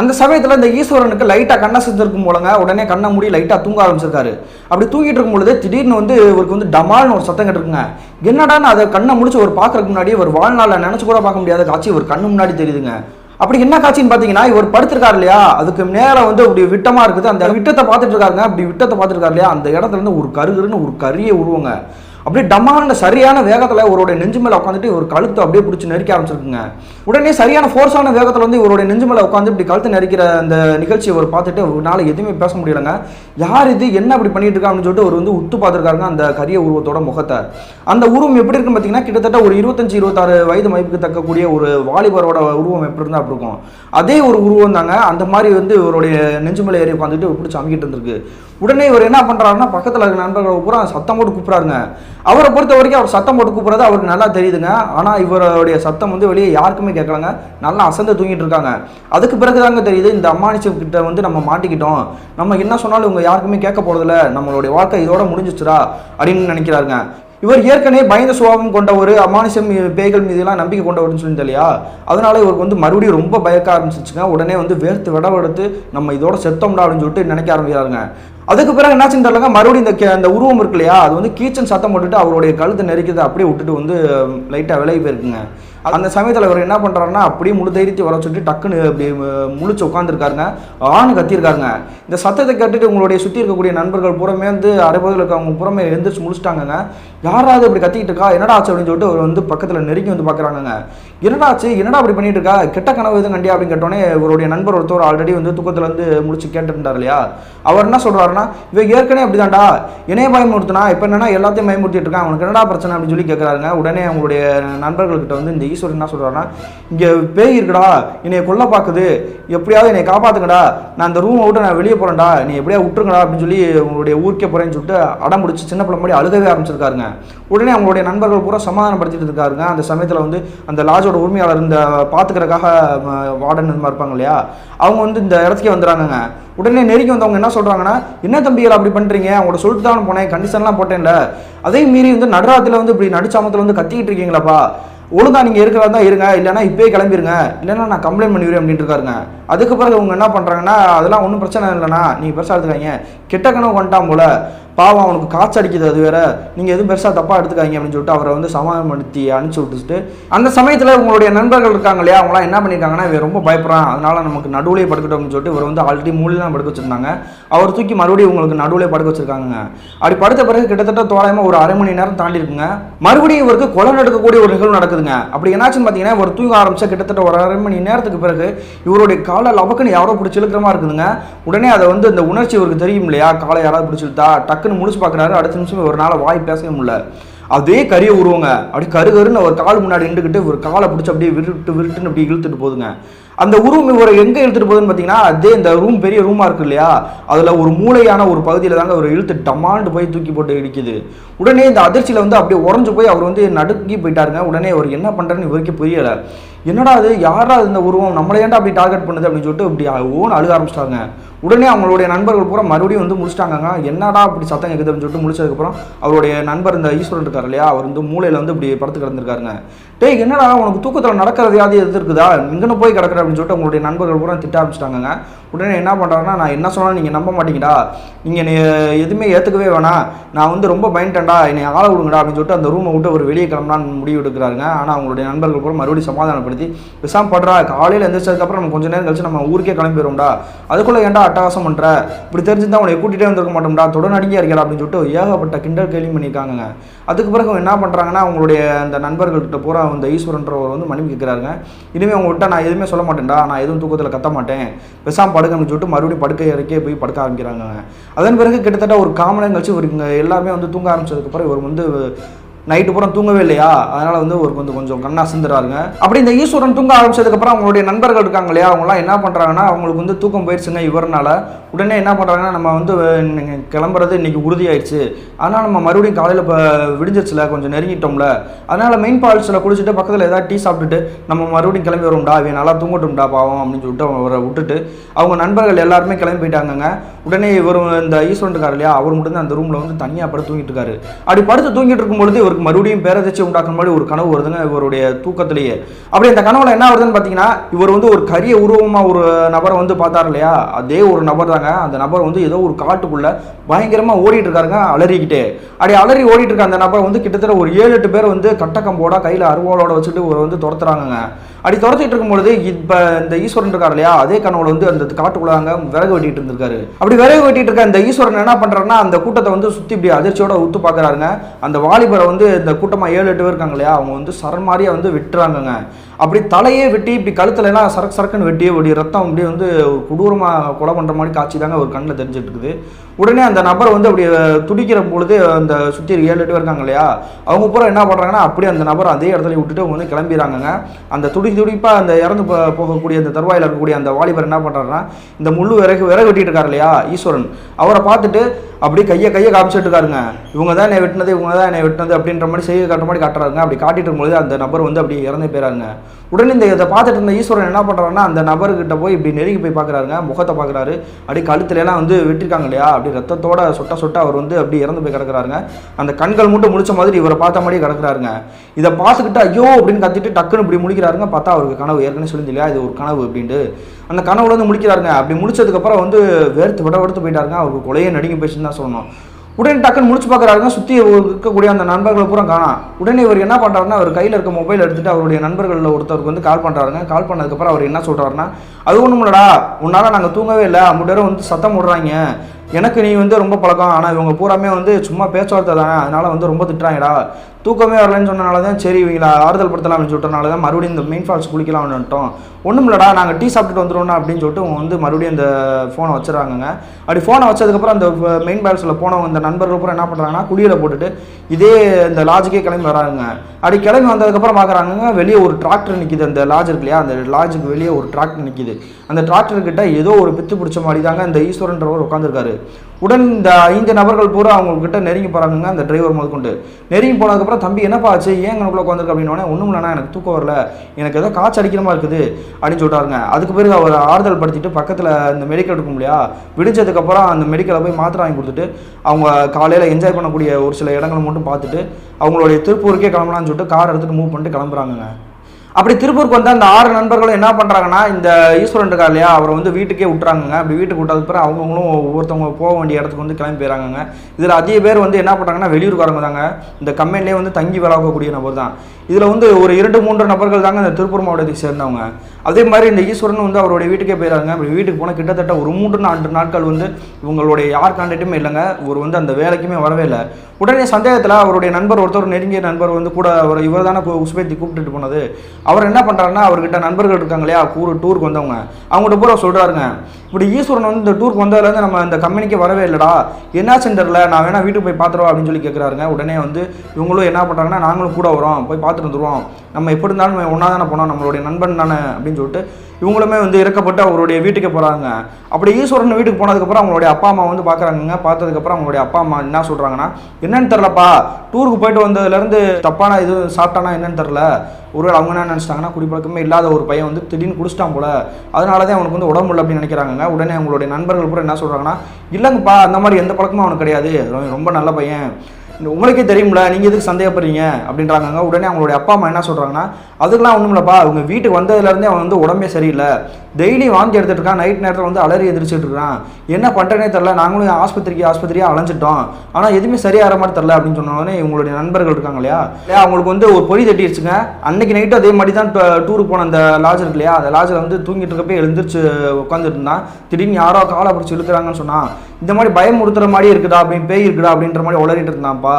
அந்த சமயத்தில் இந்த ஈஸ்வரனுக்கு லைட்டாக கண்ணை செஞ்சிருக்கும் போலங்க. உடனே கண்ணை மூடி லைட்டாக தூங்க ஆரம்பிச்சிருக்காரு. அப்படி தூங்கிட்டு இருக்கும் பொழுது திடீர்னு வந்து இவருக்கு வந்து டமால்னு ஒரு சத்தம் கேட்டிருக்குங்க. என்னடான்னு அதை கண்ணை முடிச்சு ஒரு பார்க்கறதுக்கு முன்னாடி ஒரு வாழ்நாளில் நினச்சி கூட பார்க்க முடியாத காட்சி ஒரு கண்ணு முன்னாடி தெரியுதுங்க. அப்படி என்ன காட்சின்னு பார்த்தீங்கன்னா இவர் படுத்திருக்காரு இல்லையா? அதுக்கு நேரம் வந்து அப்படி விட்டமா இருக்குது. அந்த விட்டத்தை பார்த்துட்டு இருக்காருங்க. அப்படி விட்டத்தை பார்த்துருக்காரு இல்லையா? அந்த இடத்துல இருந்து ஒரு கருகருன்னு ஒரு கரியை உருவங்க. அப்படியே டமான சரியான வேகத்தில் இவருடைய நெஞ்சு மேலே உட்காந்துட்டு ஒரு கழுத்தை அப்படியே பிடிச்சி நெரிக்க ஆரம்பிச்சிருக்குங்க. உடனே சரியான ஃபோர்ஸான வேகத்தில் வந்து இவருடைய நெஞ்சு மேலே உட்காந்து இப்படி கழுத்தை நெரிக்கிற அந்த நிகழ்ச்சியை அவர் பார்த்துட்டு அவரால் எதுவுமே பேச முடியலைங்க. யார் இது? என்ன அப்படி பண்ணிட்டு இருக்கா அப்படின்னு சொல்லிட்டு அவர் வந்து உத்து பார்த்துருக்காருங்க அந்த கரிய உருவத்தோட முகத்தை. அந்த உருவம் எப்படி இருக்குன்னு பார்த்தீங்கன்னா கிட்டத்தட்ட ஒரு இருபத்தஞ்சு இருபத்தாறு வயது மதிப்புக்கு தக்கக்கூடிய ஒரு வாலிபரோட உருவம் எப்படி இருந்தால் அப்படி இருக்கும். அதே ஒரு உருவம் தாங்க. அந்த மாதிரி வந்து இவருடைய நெஞ்சு மேலே ஏறி உட்காந்துட்டு பிடிச்சி அமைக்கிட்டு இருந்திருக்கு. உடனே இவர் என்ன பண்ணுறாருன்னா பக்கத்தில் இருக்க நண்பர்களை பூரா சத்தம் போட்டு கூப்பிட்றாருங்க. அவரை பொறுத்த வரைக்கும் அவர் சத்தம் போட்டு கூப்பிட்றது அவருக்கு நல்லா தெரியுதுங்க. ஆனால் இவருடைய சத்தம் வந்து வெளியே யாருக்குமே கேட்கலங்க. நல்லா அசந்து தூங்கிட்டு இருக்காங்க. அதுக்கு பிறகு தாங்க தெரியுது இந்த அம்மானிச்சம் கிட்ட வந்து நம்ம மாட்டிக்கிட்டோம். நம்ம என்ன சொன்னாலும் இவங்க யாருக்குமே கேட்க போகிறதில்ல நம்மளுடைய வாழ்க்கை இதோட முடிஞ்சிச்சுரா அப்படின்னு நினைக்கிறாருங்க. இவர் ஏற்கனவே பயந்த சுபாவம் கொண்ட ஒரு அமானுஷம் பேய்கள் மீதெல்லாம் நம்பிக்கை கொண்டவர்னு சொல்லியிருந்தேன் இல்லையா அதனால இவருக்கு வந்து மறுபடியும் ரொம்ப பயக்க ஆரம்பிச்சிச்சுங்க. உடனே வந்து வேர்த்து விடவெடுத்து நம்ம இதோட செத்தோம்டா அப்படின்னு சொல்லிட்டு நினைக்க ஆரம்பிக்கிறாருங்க. அதுக்கு பிறகு என்னாச்சுன்னு தெரியலங்க? மறுபடியும் இந்த கே- அந்த உருவம் இருக்கு இல்லையா? அது வந்து கீச்சன் சத்தம் போட்டுட்டு அவருடைய கழுத்தை நெரிக்கிறதை அப்படியே விட்டுட்டு வந்து லைட்டாக விலகி போயிருக்குங்க. அந்த சமயத்தில் அவர் என்ன பண்ணுறாருன்னா அப்படியே முழு தைரியத்தை வர சொல்லி டக்குன்னு அப்படி முழிச்சு உட்காந்துருக்காருங்க ஆண் கத்தியிருக்காருங்க. இந்த சத்தத்தை கேட்டுட்டு உங்களுடைய சுற்றி இருக்கக்கூடிய நண்பர்கள் புறமே வந்து அரைப்பதில் இருக்கவங்க புறமே எழுந்திரிச்சு முடிச்சிட்டாங்கங்க யாராவது அப்படி கத்திக்கிட்டு இருக்கா? என்னடா ஆச்சு அப்படின்னு சொல்லிட்டு அவர் வந்து பக்கத்தில் நெருங்கி வந்து பார்க்குறாங்கங்க என்னடா ஆச்சு? என்னடா அப்படி பண்ணிட்டு இருக்கா? கெட்ட கனவு எதுவும் கண்டியா? அப்படின்னு கேட்டோன்னே இவருடைய நண்பர் ஒருத்தர் ஆல்ரெடி வந்து தூக்கத்தில் வந்து முடிச்சு கேட்டுருந்தார் இல்லையா? அவர் என்ன சொல்கிறாருன்னா இவ ஏற்கனவே அப்படிதான்டா என்னைய பயமுறுத்தினா இப்போ என்னன்னா எல்லாத்தையும் பயமுறுத்திட்டு இருக்கான். அவனுக்கு என்னடா பிரச்சனை? அப்படின்னு சொல்லி கேட்குறாருங்க உடனே அவங்களுடைய நண்பர்கள்கிட்ட வந்து இந்த ஈஸ்வரன் என்ன சொல்கிறாருன்னா இங்கே பேய் இருக்குடா என்னை கொல்ல பார்க்குது எப்படியாவது என்னை காப்பாத்துங்கடா. நான் அந்த ரூமை விட்டு நான் வெளியே போகிறேன்டா நீ எப்படியா விட்டுருங்கடா அப்படின்னு சொல்லி உங்களுடைய ஊருக்கே போகிறேன்னு சொல்லிட்டு அடம் முடிச்சு சின்ன பிள்ளை மாதிரி அழுகவே ஆரம்பிச்சிருக்காருங்க. உடனே அவங்களுடைய நண்பர்கள் பூரா சமாதானப்படுத்திட்டு இருக்காருங்க. அந்த சமயத்தில் வந்து அந்த லாஜோட உரிமையாளர் இந்த பார்த்துக்கிறக்காக வார்டன் இந்த மாதிரி இருப்பாங்க இல்லையா? அவங்க வந்து இந்த இடத்துக்கே வந்துடுறாங்கங்க உடனே நெருங்கி வந்தவங்க என்ன சொல்கிறாங்கன்னா என்ன தம்பிகள் அப்படி பண்ணுறீங்க அவங்களோட சொல்லிட்டு தான் போனேன். கண்டிஷன்லாம் போட்டேன்ல. அதே மீறி வந்து நடுராத்தில் வந்து இப்படி நடுச்சாமத்தில் வந்து கத்திக்கிட்டு இருக்கீங்களாப்பா? ஒழுங்கா நீங்கள் இருக்கிறதா தான் இருங்க இல்லைன்னா இப்போயே கிளம்பிருங்க. இல்லைன்னா நான் கம்ப்ளைண்ட் பண்ணிடுவேன் அப்படின்ட்டு இருக்காருங்க. அதுக்கு பிறகு அவங்க என்ன பண்ணுறாங்கன்னா அதெல்லாம் ஒன்றும் பிரச்சனை இல்லைண்ணா. நீங்கள் பெருசாக எடுத்துக்காங்க கெட்ட கனவு வந்துட்டான் போல. பாவம் அவனுக்கு காய்ச்சல் அடிக்குது அது வேற. நீங்கள் எதுவும் பெருசாக தப்பாக எடுத்துக்காங்க அப்படின்னு சொல்லிட்டு அவரை வந்து சமாதானப்படுத்தி அனுப்பிச்சி விட்டுட்டு அந்த சமயத்தில் உங்களுடைய நண்பர்கள் இருக்காங்க இல்லையா? அவங்களாம் என்ன பண்ணியிருக்காங்கன்னா இவன் ரொம்ப பயப்படுறான். அதனால் நமக்கு நடுவுலேயே படுக்கட்டும் அப்படின்னு சொல்லிட்டு இவர் வந்து ஆல்ரெடி மூலையில் படுக்க வச்சிருந்தாங்க. அவர் தூக்கி மறுபடியும் உங்களுக்கு நடுவுலேயே படுக்க வச்சிருக்காங்க அப்படி படுத்த பிறகு கிட்டத்தட்ட தோராயமாக ஒரு அரை மணி நேரம் தாண்டி இருக்குங்க. மறுபடியும் இவருக்கு கொலை நடக்கக்கூடிய ஒரு நிகழ்வு நடக்குதுங்க. அப்படி என்னாச்சுன்னு பார்த்தீங்கன்னா இவர் தூங்க ஆரம்பிச்சா கிட்டத்தட்ட ஒரு அரை மணி நேரத்துக்கு பிறகு இவருடைய காலை லபக்குன்னு யாரோ பிடிச்சி இழுக்கிற மாதிரி இருக்குதுங்க. உடனே அதை வந்து இந்த உணர்ச்சி இவருக்கு தெரியும் இல்லையா? காலை யாராவது பிடிச்சிருத்தா டக்குன்னு முடிச்சு பார்க்குறாரு. அடுத்த நிமிஷம் ஒரு நாள் வாய் பேசவே முடியல. அதே கரிய உருவங்க. அப்படி கரு கருன்னு ஒரு கால் முன்னாடி நின்றுக்கிட்டு ஒரு காலை பிடிச்சி அப்படியே விருட்டு விருட்டுன்னு அப்படி இழுத்துட்டு போகுதுங்க. அந்த உருவம் இவரை எங்கே இழுத்துட்டு போகுதுன்னு பார்த்தீங்கன்னா அதே இந்த ரூம் பெரிய ரூமாக இருக்கு இல்லையா? அதில் ஒரு மூளையான ஒரு பகுதியில் தாங்க ஒரு இழுத்து டமாண்டு போய் தூக்கி போட்டு இடிக்குது. உடனே இந்த அதிர்ச்சியில் வந்து அப்படியே உறைஞ்சு போய் அவர் வந்து நடுக்கி போயிட்டாருங்க. உடனே அவர் என்ன பண்ணுறன்னு இவருக்கே புரியலை. என்னடா அது யாரா இந்த உருவம்? நம்மளை ஏன்டா அப்படி டார்கெட் பண்ணுது அப்படின்னு சொல்லிட்டு இப்படி ஓன் அழுக ஆரம்பிச்சிட்டாங்க. உடனே அவங்களுடைய நண்பர்கள் பூரா மறுபடியும் வந்து முடிச்சிட்டாங்க என்னடா அப்படி சத்தம் கேட்குது அப்படின்னு சொல்லிட்டு முடிச்சதுக்கப்புறம் அவருடைய நண்பர் இந்த ஈஸ்வரன் இருக்கார் இல்லையா? அவர் வந்து மூலையில் வந்து இப்படி படுத்து கிடந்திருக்காருங்க. டேய் என்னடா உனக்கு தூக்கத்தில் நடக்கிறது வியாதி எது இருக்குதா இங்கன்னு போய் கிடக்குற அப்படின்னு சொல்லிட்டு உங்களுடைய நண்பர்கள் பூரா திட்ட ஆரம்பிச்சிட்டாங்க உடனே என்ன பண்ணுறாங்கன்னா நான் என்ன சொன்னாலும் நீங்கள் நம்ப மாட்டீங்கடா. நீங்கள் என்னை எதுவுமே ஏற்றுக்கவே வேணாம். நான் வந்து ரொம்ப பயன்ட்டேன்டா என்னை ஆள விடுங்கடா அப்படின்னு சொல்லிட்டு அந்த ரூமை விட்டு ஒரு வெளியே கிளம்பலான்னு முடிவு எடுக்கிறாருங்க. ஆனால் அவங்களுடைய நண்பர்கள் கூட மறுபடியும் சமாதானப்படுத்தி விசாம் படுறா. காலையில் எந்திரிச்சதுக்கப்புறம் நம்ம கொஞ்ச நேரம் கழிச்சு நம்ம ஊருக்கே கிளம்பிடுவோம்டா அதுக்குள்ளே ஏன்டா அட்டகாசம் பண்ணுற இப்படி தெரிஞ்சிருந்தா உன்னை கூட்டிகிட்டே வந்திருக்க மாட்டோம்டா. தொடர்நடிக்கையாக இருக்கா அப்படின்னு சொல்லிட்டு ஏகப்பட்ட கிண்டல் கேள்வி பண்ணியிருக்காங்க அதுக்கு பிறகு அவங்க என்ன பண்ணுறாங்கன்னா அவங்களுடைய அந்த நண்பர்கள்கிட்ட பூரா அந்த ஈஸ்வரன்றவர் வந்து மன்னிப்பு கேட்குறாருங்க. இனிமேல் உங்கள்கிட்ட நான் எதுவுமே சொல்ல மாட்டேன்டா. நான் எதுவும் தூக்கத்தில் கத்த மாட்டேன். விசாம் படுக்க சொல்லிட்டு மறுபடியும் படுக்கை இறக்கே போய் படுக்க ஆரம்பிக்கிறாங்க அதன் பிறகு கிட்டத்தட்ட ஒரு காமனம் கழிச்சு ஒரு எல்லாமே வந்து தூங்க ஆரம்பிச்சதுக்கப்புறம் இவர் வந்து நைட்டு பூரா தூங்கவே இல்லையா? அதனால வந்து ஒரு கொஞ்சம் கொஞ்சம் கண்ணா சிந்துறாருங்க. அப்படி இந்த ஈஸ்வரன் தூங்க ஆரம்பிச்சதுக்கப்புறம் அவங்களுடைய நண்பர்கள் இருக்காங்க இல்லையா? அவங்களாம் என்ன பண்ணுறாங்கன்னா அவங்களுக்கு வந்து தூக்கம் போயிடுச்சுங்க இவர்னால. உடனே என்ன பண்ணுறாங்கன்னா நம்ம வந்து கிளம்புறது இன்றைக்கி உறுதியாயிடுச்சு. அதனால் நம்ம மறுபடியும் காலையில் இப்போ விடிஞ்சிருச்சுல கொஞ்சம் நெருங்கிட்டோம்ல. அதனால் மெயின் ஃபால்ஸில் குளிச்சுட்டு பக்கத்தில் ஏதாவது டீ சாப்பிட்டுட்டு நம்ம மறுபடியும் கிளம்பி வரோம்டா இவன் நல்லா தூங்கட்டும்டா பாவம் அப்படின்னு சொல்லிட்டு அவரை விட்டுட்டு அவங்க நண்பர்கள் எல்லாருமே கிளம்பி போயிட்டாங்கங்க. உடனே இவர் இந்த ஈஸ்வரன் இருக்கார் இல்லையா அவர் மட்டும் தான் அந்த ரூமில் வந்து தனியாக படுத்து தூங்கிட்டு இருக்காரு. அப்படி படுத்து தூங்கிட்டு இருக்கும்பொழுது இவருக்கு மறுபடியும் பேரதிர்ச்சி உண்டாக்குற மாதிரி ஒரு கனவு வருதுங்க இவருடைய தூக்கத்திலேயே. அப்படி அந்த கனவுல என்ன வருதுன்னு பார்த்தீங்கன்னா இவர் வந்து ஒரு கரிய உருவமாக ஒரு நபரை வந்து பார்த்தார் இல்லையா அதே ஒரு நபர் தாங்க அந்த நபர் வந்து ஏதோ ஒரு காட்டுக்குள்ள பயங்கரமாக ஓடிட்டு இருக்காருங்க அலறிக்கிட்டே. அப்படி அலறி ஓடிட்டு இருக்க அந்த நபர் வந்து கிட்டத்தட்ட ஒரு ஏழு எட்டு பேர் வந்து கட்டக்கம்போட கையில் அருவாளோட வச்சுட்டு ஒரு வந்து துரத்துறாங்க அப்படி துரத்திட்டு இருக்கும்பொழுது இப்போ இந்த ஈஸ்வரன் இருக்கார் இல்லையா அதே கனவுல வந்து அந்த காட்டுக்குள்ளாங்க விறகு வெட்டிட்டு இருந்திருக்காரு. அப்படி விறகு வெட்டிட்டு இருக்க அந்த ஈஸ்வரன் என்ன பண்ணுறாருன்னா அந்த கூட்டத்தை வந்து சுற்றி இப்படி அதிர்ச்சியோட உத்து பார்க்கறாருங்க அந்த வாலிபரை வந்து இந்த கூட்டமாக ஏழு எட்டு பேர் இருக்காங்க இல்லையா அவங்க வந்து சரண் வந்து விட்டுறாங்கங்க. அப்படி தலையே வெட்டி இப்படி கழுத்துல எல்லாம் சரக்கு சரக்குன்னு வெட்டி அப்படி ரத்தம் அப்படியே வந்து கொடூரமாக கொலை பண்ணுற மாதிரி காட்சி தாங்க ஒரு கண்ணில் தெரிஞ்சிட்டு இருக்குது. உடனே அந்த நபர் வந்து அப்படி துடிக்கிற பொழுது அந்த சுற்றி ஏழு எட்டு பேர் இருக்காங்க இல்லையா? அவங்க பூரா என்ன பண்ணுறாங்கன்னா அப்படியே அந்த நபர் அதே இடத்துல விட்டுட்டு அவங்க வந்து கிளம்பிடுறாங்கங்க. அந்த துடி துடிப்பாக அந்த இறந்து போ- போகக்கூடிய அந்த தருவாயில் இருக்கக்கூடிய அந்த வாலிபர் என்ன பண்ணுறாருன்னா இந்த முள்ளு விறகு விறகு வெட்டிட்டு இருக்காரு இல்லையா ஈஸ்வரன். அவரை பார்த்துட்டு அப்படியே கையை கையை காமிச்சிட்டு இருக்காருங்க இவங்க தான் என்னை வெட்டினது இவங்க தான் என்னை வெட்டினது அப்படின்ற மாதிரி செய்ய காட்டுற மாதிரி காட்டுறாருங்க. அப்படி காட்டிட்டு இருக்கும்போது அந்த நபர் வந்து அப்படியே இறந்து போயிறாருங்க. உடனே இந்த இதை பார்த்துட்டு இருந்த ஈஸ்வரன் என்ன பண்ணுறாருன்னா அந்த நபர்கிட்ட போய் இப்படி நெருங்கி போய் பார்க்குறாருங்க. முகத்தை பார்க்குறாரு. அப்படியே கழுத்துலலாம் வந்து வெட்டிருக்காங்க இல்லையா அப்படி ரத்தத்தோட சொட்ட சொட்ட அவர் வந்து அப்படி இறந்து போய் கிடக்குறாருங்க. அந்த கண்கள் மட்டும் முடிச்ச மாதிரி இவரை பார்த்த மாதிரியே கிடக்குறாருங்க. இதை பார்த்துக்கிட்டு ஐயோ அப்படின்னு கத்திட்டு டக்குன்னு இப்படி முடிக்கிறாருங்க பார்த்தா அவருக்கு கனவு ஏற்கனவே சொல்லி இல்லையா இது ஒரு கனவு அப்படின்ட்டு. அந்த கனவுல வந்து முடிக்கிறாருங்க அப்படி முடிச்சதுக்கப்புறம் வந்து வேர்த்து விட எடுத்து போயிட்டாருங்க. அவருக்கு கொலையே நடுங்கி போயிடுச்சுன்னு தான் சொல்லணும். உடனே டக்குன்னு முடிச்சு பார்க்குறாருங்க. சுற்றி இருக்கக்கூடிய அந்த நண்பர்களை பூரா காணாம் உடனே இவர் என்ன பண்ணுறாருன்னா அவர் கையில் இருக்க மொபைல் எடுத்துட்டு அவருடைய நண்பர்களில் ஒருத்தருக்கு வந்து கால் பண்ணுறாருங்க கால் பண்ணதுக்கப்புறம் அவர் என்ன சொல்கிறாருன்னா அது ஒன்றும் இல்லடா. உன்னால் நாங்கள் தூங்கவே இல்லை. அவங்க வந்து சத்தம் விடுறாங்க எனக்கு நீ வந்து ரொம்ப பழக்கம். ஆனால் இவங்க பூராமே வந்து சும்மா பேச்சுவார்த்தை தானே. அதனால் வந்து ரொம்ப திட்டுறாங்கடா. தூக்கமே வரலன்னு சொன்னனால தான் சரி இவங்கள ஆறுதல் படுத்தலாம் அப்படின்னு சொல்லிட்டனால தான் மறுபடியும் இந்த மெயின் ஃபால்ஸ் குளிக்கலாம் வந்துட்டோம். ஒன்றும் இல்லடா நாங்கள் டீ சாப்பிட்டுட்டு வந்துடுவோம் அப்படின்னு சொல்லிட்டு வந்து மறுபடியும் அந்த ஃபோனை வச்சுறாங்கங்க அப்படி ஃபோனை வச்சதுக்கப்புறம் அந்த மெயின் ஃபால்ஸில் போனவங்க இந்த நண்பர்கள் அப்புறம் என்ன பண்ணுறாங்கன்னா குடியில் போட்டுட்டு இதே இந்த லாட்ஜுக்கே கிளம்பி வராங்க அப்படி கிளம்பி வந்ததுக்கப்புறம் பார்க்குறாங்க வெளியே ஒரு டிராக்டர் நிற்கிது அந்த லாட்ஜ் இருக்கு இல்லையா அந்த லாட்ஜுக்கு வெளியே ஒரு டிராக்டர் நிற்கிது அந்த டிராக்டர் கிட்ட ஏதோ ஒரு பித்து பிடிச்ச மாதிரி தாங்க இந்த ஈஸ்வரன்றவர் உட்காந்துருக்காரு உடன் இந்த ஐந்து நபர்கள் பூரா அவங்க கிட்ட நெருங்கி போகிறாங்க அந்த டிரைவர் முதற்கொண்டு. நெருங்கி போனதுக்கப்புறம் தம்பி என்னப்பா ஆச்சு? ஏன் எனக்குள்ள உட்காந்துருக்கு அப்படின்னு ஒன்றும் இல்லைண்ணா எனக்கு தூக்கம் வரல. எனக்கு ஏதோ காய்ச்சல் அடிக்கிற மாதிரி இருக்குது அப்படின்னு சொல்லிட்டாருங்க அதுக்கு பிறகு அவர் ஆறுதல் படுத்திட்டு பக்கத்தில் இந்த மெடிக்கல் இருக்கும் இல்லையா விடிஞ்சதுக்கப்புறம் அந்த மெடிக்கலை போய் மாத்திரை வாங்கி கொடுத்துட்டு அவங்க காலையில் என்ஜாய் பண்ணக்கூடிய ஒரு சில இடங்களை மட்டும் பார்த்துட்டு அவங்களுடைய திருப்பூருக்கே கிளம்பலான்னு சொல்லிட்டு கார் எடுத்துகிட்டு மூவ் பண்ணிட்டு கிளம்புறாங்கங்க. அப்படி திருப்பூருக்கு வந்து அந்த ஆறு நண்பர்களும் என்ன பண்ணுறாங்கன்னா இந்த ஈஸ்வரன் இருக்கா இல்லையா அவரை வந்து வீட்டுக்கே விட்டுறாங்க அப்படி வீட்டுக்கு விட்டதுக்கு பிறகு அவங்கவுங்களும் ஒவ்வொருத்தவங்க போக வேண்டிய இடத்துக்கு வந்து கிளம்பி போயிறாங்க இதில் அதிக பேர் வந்து என்ன பண்ணுறாங்கன்னா வெளியூர்காரங்க தாங்க. இந்த கம்பெனிலே வந்து தங்கி வேலை நபர் தான். இதில் வந்து ஒரு இரண்டு மூன்று நபர்கள் தாங்க இந்த திருப்பூர் மாவட்டத்தை சேர்ந்தவங்க. அதே மாதிரி இந்த ஈஸ்வரன் வந்து அவருடைய வீட்டுக்கே போயிறாங்க. அப்படி வீட்டுக்கு போனால் கிட்டத்தட்ட ஒரு மூன்று நான்கு நாட்கள் வந்து இவங்களுடைய யார் கான்டாக்ட்டுமே இல்லைங்க. ஒரு வந்து அந்த வேலைக்குமே வரவே இல்லை. உடனே சந்தேகத்தில் அவருடைய நண்பர் ஒருத்தர் நெருங்கிய நண்பர் வந்து கூட அவர் இவர் தானே உஸ்பேத்தி கூப்பிட்டுட்டு போனது. அவர் என்ன பண்ணுறாருன்னா அவர்கிட்ட நண்பர்கள் இருக்காங்க இல்லையா கூறு டூருக்கு வந்தவங்க. அவங்கள்ட்ட பூரா சொல்கிறாருங்க இப்படி ஈஸ்வரன் வந்து இந்த டூருக்கு வந்ததுலேருந்து நம்ம இந்த கம்பெனிக்கு வரவே இல்லைடா. என்ன சென்டரில் நான் வேணா வீட்டுக்கு போய் பார்த்துருவா அப்படின்னு சொல்லி கேட்குறாருங்க உடனே வந்து இவங்களும் என்ன பண்ணுறாங்கன்னா நாங்களும் கூட வரோம். போய் பார்த்துட்டு வந்துடுவோம் நம்ம எப்படி இருந்தாலும் ஒன்றா தானே போனோம். நம்மளுடைய நண்பன் தானே அப்படின்னு அப்படின்னு சொல்லிட்டு இவங்களுமே வந்து இறக்கப்பட்டு அவருடைய வீட்டுக்கு போகிறாங்க அப்படி ஈஸ்வரன் வீட்டுக்கு போனதுக்கப்புறம் அவங்களுடைய அப்பா அம்மா வந்து பார்க்குறாங்க பார்த்ததுக்கப்புறம் அவங்களுடைய அப்பா அம்மா என்ன சொல்கிறாங்கன்னா என்னன்னு தெரிலப்பா டூருக்கு போயிட்டு வந்ததுலேருந்து தப்பான இது சாப்பிட்டானா என்னன்னு தெரில ஒருவேளை அவங்க என்ன நினச்சிட்டாங்கன்னா குடிப்பழக்கமே இல்லாத ஒரு பையன் வந்து திடீர்னு குடிச்சிட்டான் போல. அதனால தான் அவனுக்கு வந்து உடம்பு இல்லை அப்படின்னு நினைக்கிறாங்க உடனே அவங்களுடைய நண்பர்கள் கூட என்ன சொல்கிறாங்கன்னா இல்லைங்கப்பா அந்த மாதிரி எந்த பழக்கமும் அவனுக்கு கிடையாது. ரொம்ப- நல்ல பையன். உங்களுக்கே தெரியும்ல நீங்கள் எதுக்கு சந்தேகப்படுறீங்க? அப்படின்றாங்க உடனே அவங்களுடைய அப்பா அம்மா என்ன சொல்கிறாங்கன்னா அதுக்கெல்லாம் ஒன்றும் இல்லைப்பா. அவங்க வீட்டுக்கு வந்ததுலேருந்தே அவன் வந்து உடம்பே சரியில்லை. டெய்லி வாந்தி எடுத்துகிட்டு இருக்கான். நைட் நேரத்தில் வந்து அலறி எதிர்ச்சிட்டு இருக்கான். என்ன பண்ணுறேனே தெரில நாங்களும் ஆஸ்பத்திரிக்கு ஆஸ்பத்திரியாக அலைஞ்சிட்டோம். ஆனால் எதுவுமே சரியாகிற மாதிரி தெரில அப்படின்னு சொன்னோடனே இவங்களுடைய நண்பர்கள் இருக்காங்க இல்லையா? இல்லையா அவங்களுக்கு வந்து ஒரு பொறி தட்டிடுச்சுங்க அன்னைக்கு நைட்டு அதே மாதிரி தான் டூருக்கு போன அந்த லாட்ஜ் இருக்கு இல்லையா? அந்த லாஜில் வந்து தூங்கிட்டு இருக்கப்போ எழுந்திரிச்சு உட்காந்துட்டு இருந்தான். திடீர்னு யாரோ காலை பிடிச்சி இழுக்கிறாங்கன்னு சொன்னான். இந்த மாதிரி பயமுறுத்துற மாதிரி இருக்குடா அப்படின்னு பேய் இருக்குதா? அப்படின்ற மாதிரி உளறிட்டு இருந்தான்ப்பா.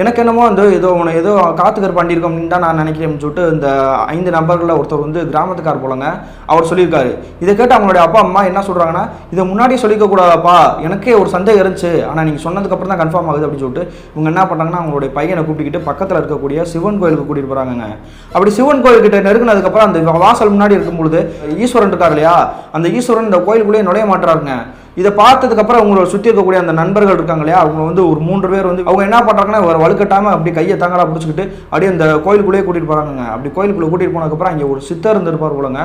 எனக்கு என்னமோ வந்து ஏதோ உன ஏதோ காத்துக்கர் பண்ணியிருக்கோம் அப்படின்னு தான் நான் நினைக்கிறேன்னு சொல்லிட்டு இந்த ஐந்து நபர்களில் ஒருத்தர் வந்து கிராமத்துக்கார் போலங்க அவர் சொல்லியிருக்காரு. இதை கேட்டு அவங்களுடைய அப்பா அம்மா என்ன சொல்கிறாங்கன்னா இதை முன்னாடியே சொல்லிக்க கூடாதாப்பா எனக்கே ஒரு சந்தேகம் இருந்துச்சு. ஆனால் நீங்கள் சொன்னதுக்கப்புறம் தான் கன்ஃபார்ம் ஆகுது அப்படின்னு சொல்லிட்டு இவங்க என்ன பண்ணுறாங்கன்னா அவங்களுடைய பையனை கூப்பிட்டுக்கிட்டு பக்கத்தில் இருக்கக்கூடிய சிவன் கோயிலுக்கு கூட்டிகிட்டு போகிறாங்கங்க அப்படி சிவன் கோயில்கிட்ட நெருங்கினதுக்கப்புறம் அந்த வாசல் முன்னாடி இருக்கும் பொழுது ஈஸ்வரன் இருக்கார் இல்லையா? அந்த ஈஸ்வரன் இந்த கோயிலுக்குள்ளேயே நுழைய மாட்டுறாருங்க. இதை பார்த்ததுக்கப்புறம் அவங்களோட சுற்றி இருக்கக்கூடிய அந்த நண்பர்கள் இருக்காங்க இல்லையா அவங்க வந்து ஒரு மூன்று பேர் வந்து அவங்க என்ன பண்ணுறாங்கன்னா வேறு வலுக்கட்டாமல் அப்படி கையை தாங்களா பிடிச்சிக்கிட்டு அப்படியே அந்த கோயிலுக்குள்ளேயே கூட்டிகிட்டு போகிறாங்க அப்படி கோயிலுக்குள்ளே கூட்டிகிட்டு போனதுக்கப்புறம் அங்கே ஒரு சித்தர் இருந்திருப்பார் போலங்க.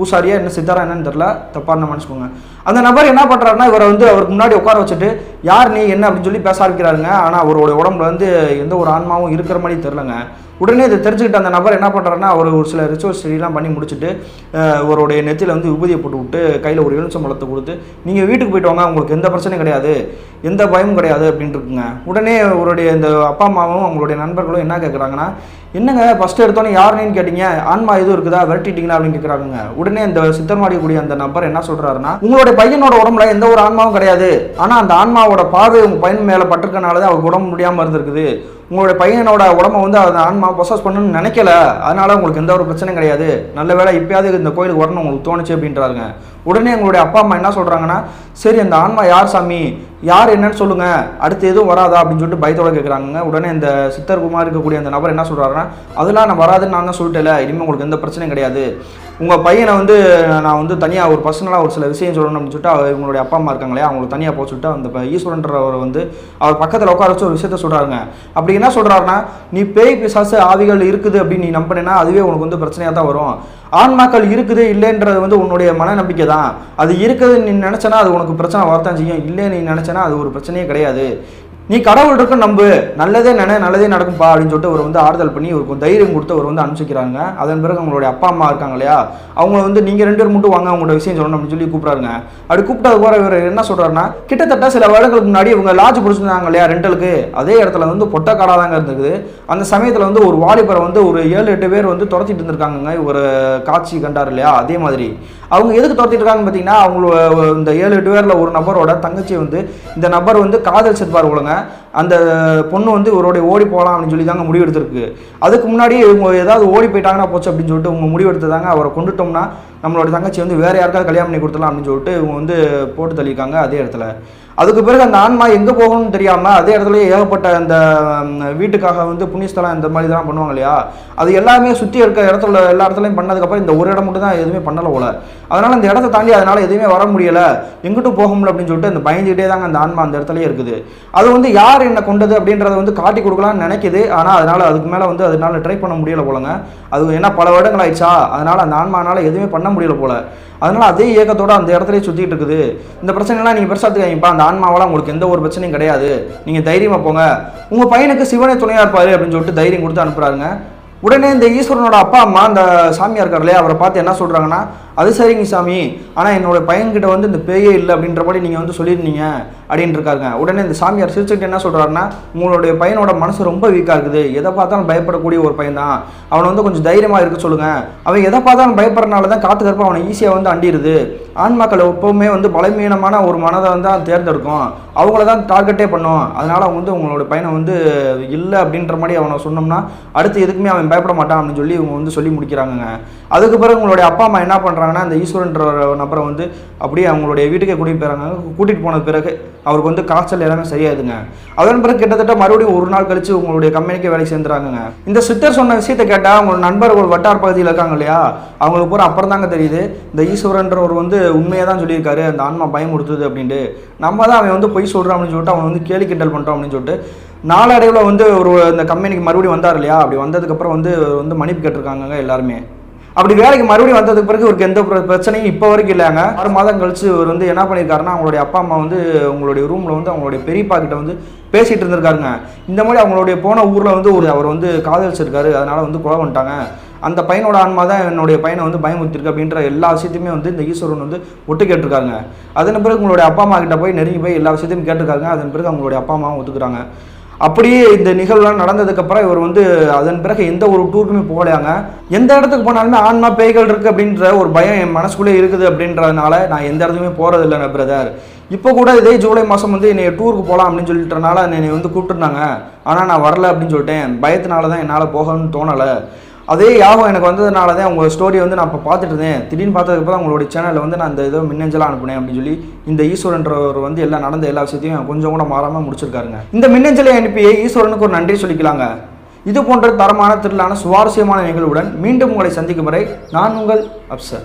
பூசாரியா என்ன சித்தாரா என்னன்னு தெரியல தப்பான மனுஷங்க அந்த நபர் என்ன பண்ணுறாருன்னா இவரை வந்து அவருக்கு முன்னாடி உட்கார வச்சுட்டு யார் நீ என்ன? அப்படின்னு சொல்லி பேச ஆரம்பிக்கிறாருங்க. ஆனால் அவரோட உடம்புல வந்து எந்த ஒரு ஆன்மாவும் இருக்கிற மாதிரி தெரிலங்க உடனே இதை தெரிஞ்சுக்கிட்ட அந்த நபர் என்ன பண்ணுறாருன்னா அவர் ஒரு சில ரிச்சுவல்ஸ் ஸ்டடிலாம் பண்ணி முடிச்சுட்டு அவருடைய நெத்தியில் வந்து விபூதியை போட்டு விட்டு கையில் ஒரு எலுமிச்சம்பழத்தை கொடுத்து நீங்கள் வீட்டுக்கு போயிட்டு வாங்க உங்களுக்கு எந்த பிரச்சனையும் கிடையாது. எந்த பயமும் கிடையாது. அப்படின்ட்டு இருக்குங்க. உடனே அவருடைய இந்த அப்பா அம்மாவும் அவங்களுடைய நண்பர்களும் என்ன கேட்குறாங்கன்னா என்னங்க ஃபஸ்ட்டு எடுத்தோன்னே யாருன்னு கேட்டீங்க? ஆன்மா எதுவும் இருக்குதா? விரட்டிட்டீங்களா அப்படின்னு கேட்குறாங்க உடனே இந்த சித்தர்மாடிக்கூடிய அந்த நபர் என்ன சொல்கிறாருன்னா உங்களுடைய பையனோட உடம்புல எந்த ஒரு ஆன்மாவும் கிடையாது. ஆனால் அந்த ஆன்மாவோட பார்வை உங்கள் பையன் மேலே பட்டிருக்கனால தான் அவருக்கு உடம்பு முடியாமல் இருந்திருக்குது. உங்களுடைய பையனோட உடம்ப வந்து அந்த ஆன்மா பொசஸ் பண்ணணும்னு நினைக்கல. அதனால உங்களுக்கு எந்த ஒரு பிரச்சனையும் கிடையாது. நல்ல வேலை இப்பயாவது இந்த கோயிலுக்கு வரணும் உங்களுக்கு தோணுச்சு அப்படின்றாருங்க. உடனே எங்களுடைய அப்பா அம்மா என்ன சொல்கிறாங்கன்னா சரி அந்த ஆன்மா யார் சாமி? யார் என்னன்னு சொல்லுங்க. அடுத்து எதுவும் வராதா அப்படின்னு சொல்லிட்டு பயத்தோட கேட்குறாங்க உடனே இந்த சித்தர் குமார் இருக்கக்கூடிய அந்த நபர் என்ன சொல்கிறாருன்னா அதெல்லாம் நான் வராதுன்னு நான் தான் சொல்லிட்டேல இனிமேல் உங்களுக்கு எந்த பிரச்சனையும் கிடையாது. உங்கள் பையனை வந்து நான் வந்து தனியாக ஒரு பர்சனலாக ஒரு சில விஷயம் சொல்லணும் அப்படின்னு சொல்லிட்டு அவர் இவங்களுடைய அப்பா அம்மா இருக்காங்களே அவங்களுக்கு தனியாக போக சொல்லிட்டு அந்த ஈஸ்வரன்றவர் வந்து அவர் பக்கத்தில் உட்கார வச்சு ஒரு விஷயத்த சொல்கிறாருங்க அப்படி என்ன சொல்கிறாருன்னா நீ பேய் பிசாசு ஆவிகள் இருக்குது அப்படின்னு நீ நம்பினேன்னா அதுவே உனக்கு வந்து பிரச்சனையாக தான் வரும். ஆன்மாக்கள் இருக்குது இல்லைன்றது வந்து உன்னுடைய மனநம்பிக்கை தான் அது இருக்குது நீ நினச்சனா அது உனக்கு பிரச்சனை வரத்தான் செய்யும். இல்லை நீ நினச்சனா அது ஒரு பிரச்சனையே கிடையாது. நீ கடவுள் இருக்க நம்பு நல்லதே நினை நல்லதே நடக்கும்பா அப்படின்னு சொல்லிட்டு அவர் வந்து ஆறுதல் பண்ணி இவருக்கு ஒரு தைரியம் கொடுத்து அவர் வந்து அனுப்பிச்சிக்கிறாங்க. அதன் பிறகு அவங்களுடைய அப்பா அம்மா இருக்காங்க இல்லையா? அவங்க வந்து நீங்கள் ரெண்டு பேர் மட்டும் வாங்க அவங்களோட விஷயம் சொல்லணும் அப்படின்னு சொல்லி கூப்பிட்றாங்க அப்படி கூப்பிட்டது போகிற இவர் என்ன சொல்கிறாருன்னா கிட்டத்தட்ட சில வருடங்களுக்கு முன்னாடி இவங்க லாட்ஜ் பிடிச்சிருந்தாங்க இல்லையா ரெண்டலுக்கு அதே இடத்துல வந்து பொட்டக்காடாக தாங்க இருந்தது. அந்த சமயத்தில் வந்து ஒரு வாலிபரை வந்து ஒரு ஏழு எட்டு பேர் வந்து துரத்திட்டு இருந்திருக்காங்க ஒரு காட்சி கண்டார் இல்லையா? அதே மாதிரி. அவங்க எதுக்கு துரத்திட்டு இருக்காங்கன்னு பார்த்தீங்கன்னா அவங்களோட இந்த ஏழு எட்டு பேரில் ஒரு நபரோட தங்கச்சி வந்து இந்த நபர் வந்து காதல் செட்பார் ஒழுங்க அந்த பொண்ணு வந்து இவருடைய ஓடி போகலாம் அப்படின்னு சொல்லி தாங்க முடிவெடுத்திருக்கு. அதுக்கு முன்னாடி இவங்க ஏதாவது ஓடி போயிட்டாங்கன்னா போச்சு அப்படின்னு சொல்லிட்டு இவங்க முடிவெடுத்ததாங்க. அவரை கொண்டுட்டோம்னா நம்மளோட தங்கச்சி வந்து வேற யாருக்காவது கல்யாணம் பண்ணி கொடுத்துலாம் அப்படின்னு சொல்லிட்டு இவங்க வந்து போட்டு தள்ளியிருக்காங்க அதே இடத்துல. அதுக்கு பிறகு அந்த ஆன்மா எங்கே போகணும்னு தெரியாமல் அதே இடத்துல ஏகப்பட்ட அந்த வீட்டுக்காக வந்து புண்ணியஸ்தலம் இந்த மாதிரி இதெல்லாம் பண்ணுவாங்க இல்லையா? அது எல்லாமே சுற்றி இருக்க இடத்துல எல்லா இடத்துலையும் பண்ணதுக்கப்புறம் இந்த ஒரு இடம் மட்டும் தான் எதுவுமே பண்ணலை போல. அதனால் அந்த இடத்த தாண்டி அதனால் எதுவுமே வர முடியலை. எங்கிட்டும் போக முடியல அப்படின்னு சொல்லிட்டு அந்த பயந்துகிட்டே தாங்க அந்த ஆன்மா அந்த இடத்துலயே இருக்குது. அது வந்து யார் என்ன கொண்டது அப்படின்றத வந்து காட்டி கொடுக்கலாம்னு நினைக்குது. ஆனால் அதனால் அதுக்கு மேலே வந்து அதனால் ட்ரை பண்ண முடியல போலங்க. அது ஏன்னா பல வருடங்கள் ஆயிடுச்சா? அதனால் அந்த ஆன்மானால் எதுவுமே பண்ண முடியல போல. அதனால் அதே இயக்கத்தோடு அந்த இடத்துலயே சுற்றிட்டு இருக்குது. இந்த பிரச்சனைலாம் நீங்கள் பெருசாத்துக்காங்கப்பா அந்த ஆன்மாவெல்லாம் உங்களுக்கு எந்த ஒரு பிரச்சனையும் கிடையாது. நீங்கள் தைரியமாக போங்க. உங்கள் பையனுக்கு சிவனை துணையாக இருப்பார் அப்படின்னு சொல்லிட்டு தைரியம் கொடுத்து அனுப்புகிறாருங்க உடனே இந்த ஈஸ்வரனோட அப்பா அம்மா அந்த சாமியார் இருக்கார் இல்லையா அவரை பார்த்து என்ன சொல்கிறாங்கன்னா அது சரிங்க சாமி. ஆனால் என்னோட பையன்கிட்ட வந்து இந்த பேயே இல்லை அப்படின்ற மாதிரி நீங்கள் வந்து சொல்லியிருந்தீங்க அப்படின்னு இருக்காருங்க. உடனே இந்த சாமியார் சிரிச்சுட்டு என்ன சொல்கிறாருன்னா உங்களுடைய பையனோட மனசு ரொம்ப வீக்காக இருக்குது. எதை பார்த்தாலும் பயப்படக்கூடிய ஒரு பையன் தான். அவனை வந்து கொஞ்சம் தைரியமாக இருக்க சொல்லுங்கள் அவன் எதை பார்த்தாலும் பயப்படுறனால தான் காத்து கருப்பா அவனை ஈஸியாக வந்து அண்டிடுது ஆன்மாக்கள் எப்பவுமே வந்து பலமீனமான ஒரு மனதை வந்து தான் தேர்ந்தெடுக்கும். அவங்கள தான் டார்கெட்டே பண்ணும். அதனால் அவங்க வந்து உங்களோட பையனை வந்து இல்லை அப்படின்ற மாதிரி அவனை சொன்னோம்னா அடுத்து எதுக்குமே அவன் பயப்பட மாட்டான் அப்படின்னு சொல்லி இவங்க வந்து சொல்லி முடிக்கிறாங்கங்க. அதுக்கு பிறகு உங்களுடைய அப்பா அம்மா என்ன பண்ணுறாங்கன்னா அந்த ஈஸ்வரன்ற நபரை வந்து அப்படியே அவங்களுடைய வீட்டுக்கே கூட்டிகிட்டு போயிறாங்க. கூட்டிகிட்டு போன பிறகு அவருக்கு வந்து காய்ச்சல் எல்லாமே சரியாதுங்க அதன் பிறகு கிட்டத்தட்ட மறுபடியும் ஒரு நாள் கழித்து உங்களுடைய கம்பெனிக்கு வேலைக்கு சேர்ந்துறாங்கங்க. இந்த சித்தர் சொன்ன விஷயத்தை கேட்டால் அவங்க நண்பர்கள் வட்டார் பகுதியில் இருக்காங்க இல்லையா? அவங்களுக்கு பூரா அப்புறம் தாங்க தெரியுது. இந்த ஈஸ்வரன்றவர் வந்து உண்மையாக தான் சொல்லியிருக்காரு. அந்த ஆன்மா பயம் கொடுத்தது அப்படின்ட்டு. நம்ம தான் அவன் வந்து பொய் சொல்கிறான் அப்படின்னு சொல்லிட்டு அவன் வந்து கேலி கிண்டல் பண்ணுறான் அப்படின்னு சொல்லிட்டு நாளடைவில் வந்து ஒரு இந்த கம்பெனிக்கு மறுபடியும் வந்தார் இல்லையா? அப்படி வந்ததுக்கப்புறம் வந்து வந்து மன்னிப்பு கேட்டிருக்காங்க எல்லாருமே. அப்படி வேலைக்கு மறுபடியும் வந்ததுக்கு பிறகு இவருக்கு எந்த பிரச்சனையும் இப்போ வரைக்கும் இல்லைங்க. ஆறு மாதம் கழிச்சு இவர் வந்து என்ன பண்ணியிருக்காருன்னா அவங்களுடைய அப்பா அம்மா வந்து உங்களுடைய ரூமில் வந்து அவங்களுடைய பெரியப்பா கிட்ட வந்து பேசிட்டு இருந்திருக்காருங்க. இந்த மாதிரி அவங்களுடைய போன ஊரில் வந்து ஒரு அவர் வந்து காதலிச்சிருக்காரு அதனால வந்து கொலை பண்ணிட்டாங்க. அந்த பையனோட ஆன்மா தான் என்னுடைய பையனை வந்து பயமுறுத்திருக்கு அப்படின்ற எல்லா விஷயத்தையுமே வந்து இந்த ஈஸ்வரன் வந்து ஒட்டு கேட்டிருக்காங்க அதன் பிறகு உங்களுடைய அப்பா அம்மா கிட்ட போய் நெருங்கி போய் எல்லா விஷயத்தையும் கேட்டிருக்காங்க அதன் பிறகு அவங்களுடைய அப்பா அம்மாவும் ஒத்துக்கிறாங்க. அப்படியே இந்த நிகழ்வுலாம் நடந்ததுக்கப்புறம் இவர் வந்து அதன் பிறகு எந்த ஒரு டூருக்குமே போகலையாங்க. எந்த இடத்துக்கு போனாலுமே ஆன்மா பேய்கள் இருக்குது அப்படின்ற ஒரு பயம் என் மனசுக்குள்ளே இருக்குது அப்படின்றதுனால நான் எந்த இடத்துக்குமே போகிறது இல்லைண்ணே பிரதர் இப்போ கூட இதே ஜூலை மாதம் வந்து என்னை டூருக்கு போகலாம் அப்படின்னு சொல்லிட்டனால என்னை வந்து கூப்பிட்டுருந்தாங்க. ஆனால் நான் வரல அப்படின்னு சொல்லிட்டேன். பயத்தினால தான் என்னால் போகணும்னு தோணலை. அதே யாகம் எனக்கு வந்ததுனால தான் உங்கள் ஸ்டோரியை வந்து நான் இப்போ பார்த்துட்டு இருந்தேன். திடீர்னு பார்த்ததுக்கு உங்களுடைய சேனலில் வந்து நான் இந்த ஏதோ மின்னஞ்சலாக அனுப்புனேன் அப்படின்னு சொல்லி இந்த ஈஸ்வரன்றவர் வந்து எல்லாம் நடந்த எல்லா விஷயத்தையும் கொஞ்சம் கூட மாறாமல் முடிச்சிருக்காருங்க. இந்த மின்னஞ்சலை அனுப்பி ஈஸ்வரனுக்கு ஒரு நன்றி சொல்லிக்கலாங்க. இது போன்ற தரமான திரளான சுவாரஸ்யமான நிகழ்வுடன் மீண்டும் உங்களை சந்திக்கும் வரை நான் உங்கள் அப்சர்.